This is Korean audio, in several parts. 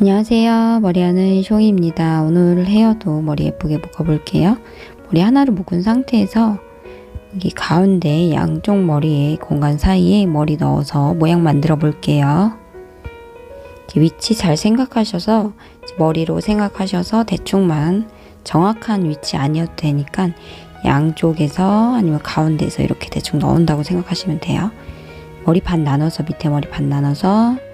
안녕하세요. 머리하는 쇼입니다. 오늘 헤어도 머리 예쁘게 묶어볼게요. 머리 하나를 묶은 상태에서 여기 가운데 양쪽 머리에 공간 사이에 머리 넣어서 모양 만들어 볼게요. 위치 잘 생각하셔서 머리로 생각하셔서 대충만 정확한 위치 아니어도 되니까 양쪽에서 아니면 가운데에서 이렇게 대충 넣은다고 생각하시면 돼요. 머리 반 나눠서 밑에 머리 반 나눠서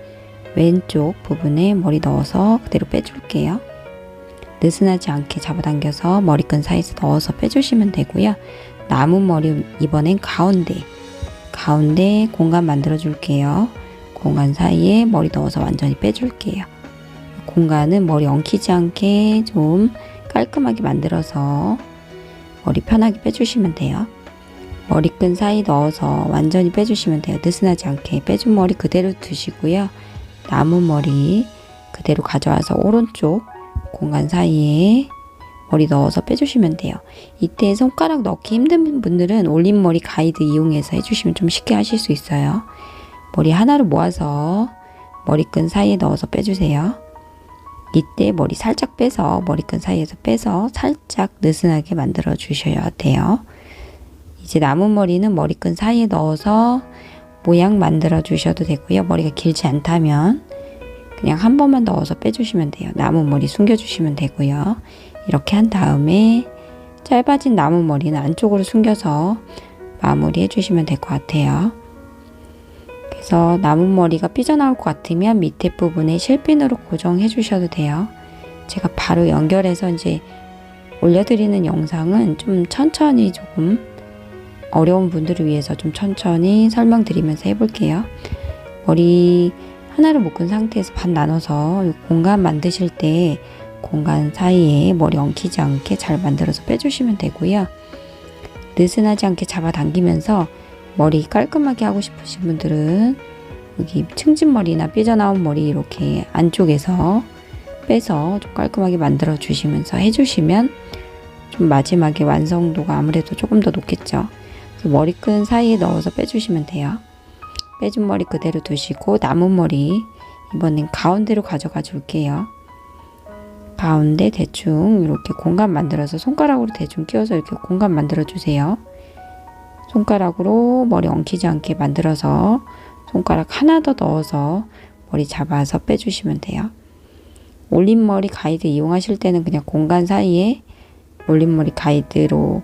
왼쪽 부분에 머리 넣어서 그대로 빼줄게요. 느슨하지 않게 잡아당겨서 머리끈 사이에서 넣어서 빼주시면 되고요. 남은 머리 이번엔 가운데 가운데 공간 만들어 줄게요. 공간 사이에 머리 넣어서 완전히 빼줄게요. 공간은 머리 엉키지 않게 좀 깔끔하게 만들어서 머리 편하게 빼주시면 돼요. 머리끈 사이 넣어서 완전히 빼주시면 돼요. 느슨하지 않게 빼준 머리 그대로 두시고요. 남은 머리 그대로 가져와서 오른쪽 공간 사이에 머리 넣어서 빼주시면 돼요. 이때 손가락 넣기 힘든 분들은 올림머리 가이드 이용해서 해주시면 좀 쉽게 하실 수 있어요. 머리 하나로 모아서 머리끈 사이에 넣어서 빼주세요. 이때 머리 살짝 빼서 머리끈 사이에서 빼서 살짝 느슨하게 만들어 주셔야 돼요. 이제 남은 머리는 머리끈 사이에 넣어서 모양 만들어 주셔도 되고요. 머리가 길지 않다면 그냥 한 번만 넣어서 빼주시면 돼요. 남은 머리 숨겨주시면 되고요. 이렇게 한 다음에 짧아진 남은 머리는 안쪽으로 숨겨서 마무리 해주시면 될 것 같아요. 그래서 남은 머리가 삐져나올 것 같으면 밑에 부분에 실핀으로 고정해 주셔도 돼요. 제가 바로 연결해서 이제 올려드리는 영상은 좀 천천히 조금 어려운 분들을 위해서 좀 천천히 설명드리면서 해볼게요. 머리 하나를 묶은 상태에서 반 나눠서 공간 만드실 때 공간 사이에 머리 엉키지 않게 잘 만들어서 빼주시면 되고요. 느슨하지 않게 잡아당기면서 머리 깔끔하게 하고 싶으신 분들은 여기 승진머리나 삐져나온 머리 이렇게 안쪽에서 빼서 좀 깔끔하게 만들어 주시면서 해주시면 좀 마지막에 완성도가 아무래도 조금 더 높겠죠. 머리끈 사이에 넣어서 빼주시면 돼요. 빼준 머리 그대로 두시고 남은 머리 이번엔 가운데로 가져가 줄게요. 가운데 대충 이렇게 공간 만들어서 손가락으로 대충 끼워서 이렇게 공간 만들어 주세요. 손가락으로 머리 엉키지 않게 만들어서 손가락 하나 더 넣어서 머리 잡아서 빼주시면 돼요. 올림머리 가이드 이용하실 때는 그냥 공간 사이에 올림머리 가이드로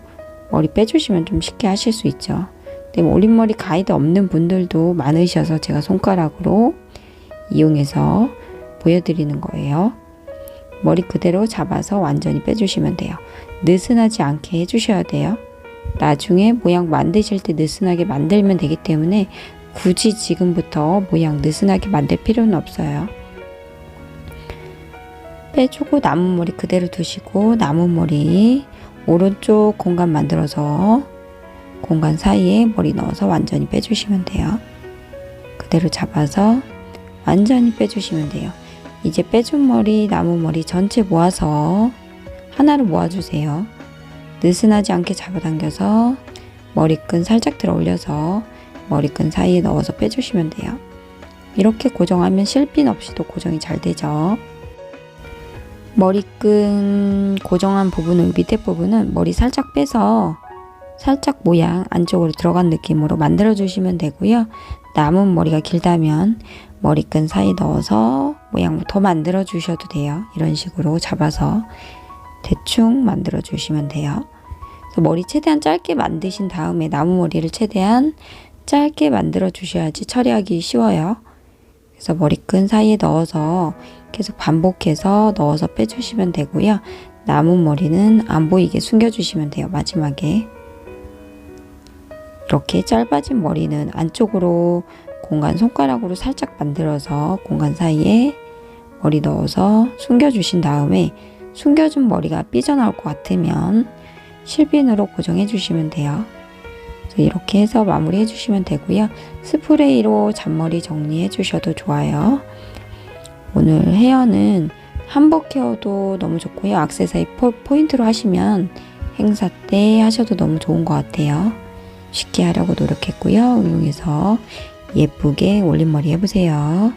머리 빼주시면 좀 쉽게 하실 수 있죠. 근데 뭐 올림머리 가이드 없는 분들도 많으셔서 제가 손가락으로 이용해서 보여드리는 거예요. 머리 그대로 잡아서 완전히 빼주시면 돼요. 느슨하지 않게 해주셔야 돼요. 나중에 모양 만드실 때 느슨하게 만들면 되기 때문에 굳이 지금부터 모양 느슨하게 만들 필요는 없어요. 빼주고 남은 머리 그대로 두시고 남은 머리 오른쪽 공간 만들어서 공간 사이에 머리 넣어서 완전히 빼주시면 돼요. 그대로 잡아서 완전히 빼주시면 돼요. 이제 빼준 머리, 남은 머리 전체 모아서 하나로 모아주세요. 느슨하지 않게 잡아당겨서 머리끈 살짝 들어 올려서 머리끈 사이에 넣어서 빼주시면 돼요. 이렇게 고정하면 실핀 없이도 고정이 잘 되죠. 머리끈 고정한 부분을 밑에 부분은 머리 살짝 빼서 살짝 모양 안쪽으로 들어간 느낌으로 만들어 주시면 되고요. 남은 머리가 길다면 머리끈 사이 넣어서 모양 더 만들어 주셔도 돼요. 이런 식으로 잡아서 대충 만들어 주시면 돼요. 머리 최대한 짧게 만드신 다음에 나무 머리를 최대한 짧게 만들어 주셔야지 처리하기 쉬워요. 그래서 머리끈 사이에 넣어서 계속 반복해서 넣어서 빼주시면 되고요. 남은 머리는 안 보이게 숨겨주시면 돼요. 마지막에. 이렇게 짧아진 머리는 안쪽으로 공간 손가락으로 살짝 만들어서 공간 사이에 머리 넣어서 숨겨주신 다음에 숨겨준 머리가 삐져나올 것 같으면 실핀으로 고정해 주시면 돼요. 이렇게 해서 마무리 해주시면 되고요. 스프레이로 잔머리 정리해 주셔도 좋아요. 오늘 헤어는 한복 헤어도 너무 좋고요. 악세사리 포인트로 하시면 행사 때 하셔도 너무 좋은 것 같아요. 쉽게 하려고 노력했고요. 응용해서 예쁘게 올림머리 해보세요.